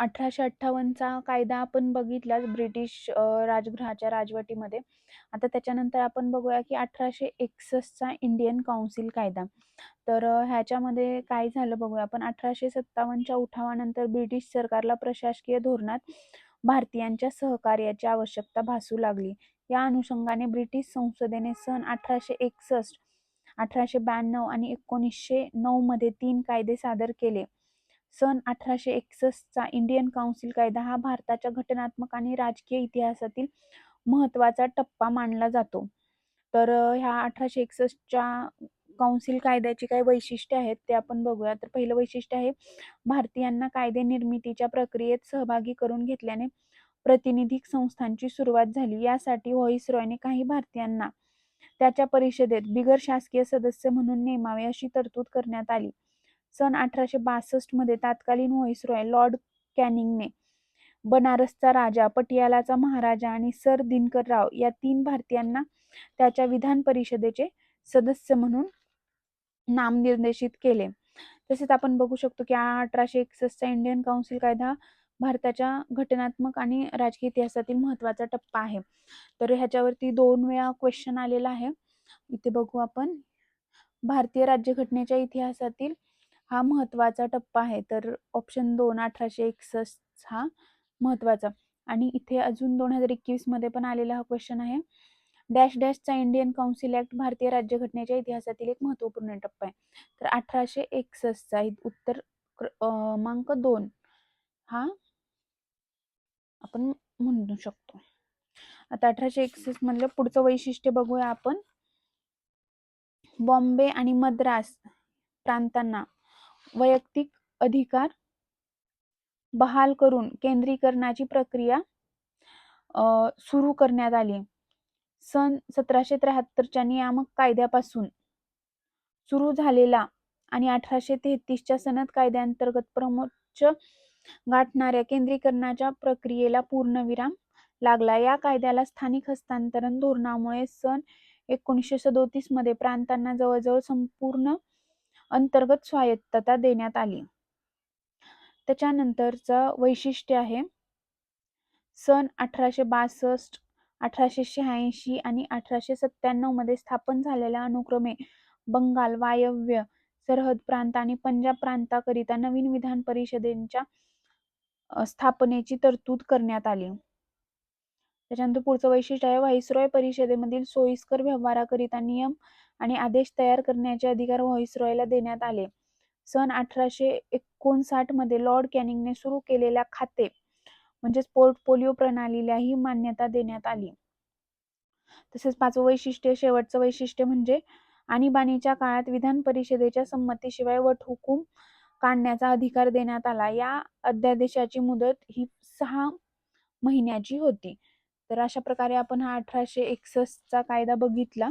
अठराशे अठ्ठावन्नचा कायदा आपण बघितलाच ब्रिटिश राजगृहाच्या राजवटीमध्ये. आता त्याच्यानंतर आपण बघूया की 1861चा इंडियन काउन्सिल कायदा. तर ह्याच्यामध्ये काय झालं बघूया आपण 1857च्या उठावानंतर ब्रिटिश सरकारला प्रशासकीय धोरणात भारतीयांच्या सहकार्याची आवश्यकता भासू लागली. या अनुषंगाने ब्रिटिश संसदेने सन 1861, 1892 आणि 1909 मध्ये तीन कायदे सादर केले. सन 1861चा इंडियन काउन्सिल कायदा हा भारताच्या घटनात्मक आणि राजकीय इतिहासातील महत्त्वाचा टप्पा मानला जातो. तर ह्या अठराशे एकसष्टच्या काउन्सिल कायद्याची काही वैशिष्ट्ये आहेत ते आपण बघूया. तर पहिलं वैशिष्ट्य आहे भारतीयांना कायदे निर्मितीच्या प्रक्रियेत सहभागी करून घेतल्याने प्रातिनिधिक संस्थांची सुरुवात झाली. यासाठी व्हाईसरॉयने काही भारतीयांना त्याच्या परिषदेत बिगर शासकीय सदस्य म्हणून नेमावे अशी तरतूद करण्यात आली. सन अठराशे बासष्टमध्ये तत्कालीन व्हॉइसरॉय लॉर्ड कॅनिंगने बनारसचा राजा, पटियालाचा महाराजा आणि सर दिनकर राव या तीन भारतीयांना त्याच्या विधान परिषदेचे सदस्य म्हणून नामनिर्देशित केले. तसेच आपण बघू शकतो की 1861चा इंडियन काउन्सिल कायदा भारताच्या घटनात्मक आणि राजकीय इतिहासातील महत्त्वाचा टप्पा आहे. तर ह्याच्यावरती दोन वेळा क्वेश्चन आलेला आहे. इथे बघू आपण. भारतीय राज्यघटनेच्या इतिहासातील हा महत्त्वाचा टप्पा आहे. तर ऑप्शन 2 1861 हा महत्त्वाचा आणि इथे अजून 2021 मध्ये पण आलेला हा क्वेश्चन आहे. डॅश डॅशचा इंडियन काउन्सिल ॲक्ट भारतीय राज्यघटनेच्या इतिहासातील एक महत्त्वपूर्ण टप्पा आहे. तर 1861चा उत्तर क्रमांक दोन हा आपण म्हणू शकतो. आता 1861 मधलं पुढचं वैशिष्ट्य बघूया आपण. बॉम्बे आणि मद्रास प्रांतांना वैयक्तिक अधिकार बहाल करून केंद्रीकरणाची प्रक्रिया सुरू करण्यात आली. सन 1773च्या नियामक कायद्यापासून सुरू झालेला आणि 1833च्या सनद कायद्याअंतर्गत प्रमोच्च गाठणाऱ्या केंद्रीकरणाच्या प्रक्रियेला पूर्णविराम लागला. या कायद्याला स्थानिक हस्तांतरण धोरणामुळे सन 1937 मध्ये प्रांतांना जवळजवळ संपूर्ण अंतर्गत स्वायत्तता देण्यात आली. त्याच्यानंतरचं वैशिष्ट्य आहे सन 1862, 1886 आणि 1897 मध्ये स्थापन झालेल्या अनुक्रमे बंगाल, वायव्य सरहद प्रांत आणि पंजाब प्रांताकरिता नवीन विधान परिषदेच्या स्थापनेची तरतूद करण्यात आली. त्याच्यानंतर पुढचं वैशिष्ट्य आहे व्हाईसरॉय परिषदेमधील सोयीस्कर व्यवहाराकरिता नियम आणि आदेश तयार करण्याचे अधिकार व्हाईसरॉयला देण्यात आले. सन 1859 मध्ये लॉर्ड कॅनिंगने सुरू केलेल्या खाते म्हणजेच पोर्टफोलिओ प्रणालीलाही मान्यता देण्यात आली. तसेच पाचवं वैशिष्ट्य शेवटचं वैशिष्ट्य म्हणजे आणीबाणीच्या काळात विधान परिषदेच्या संमतीशिवाय वटहुकूम काढण्याचा अधिकार देण्यात आला. या अध्यादेशाची मुदत ही सहा महिन्याची होती. तर अशा प्रकारे आपण हा 1861चा कायदा बघितला.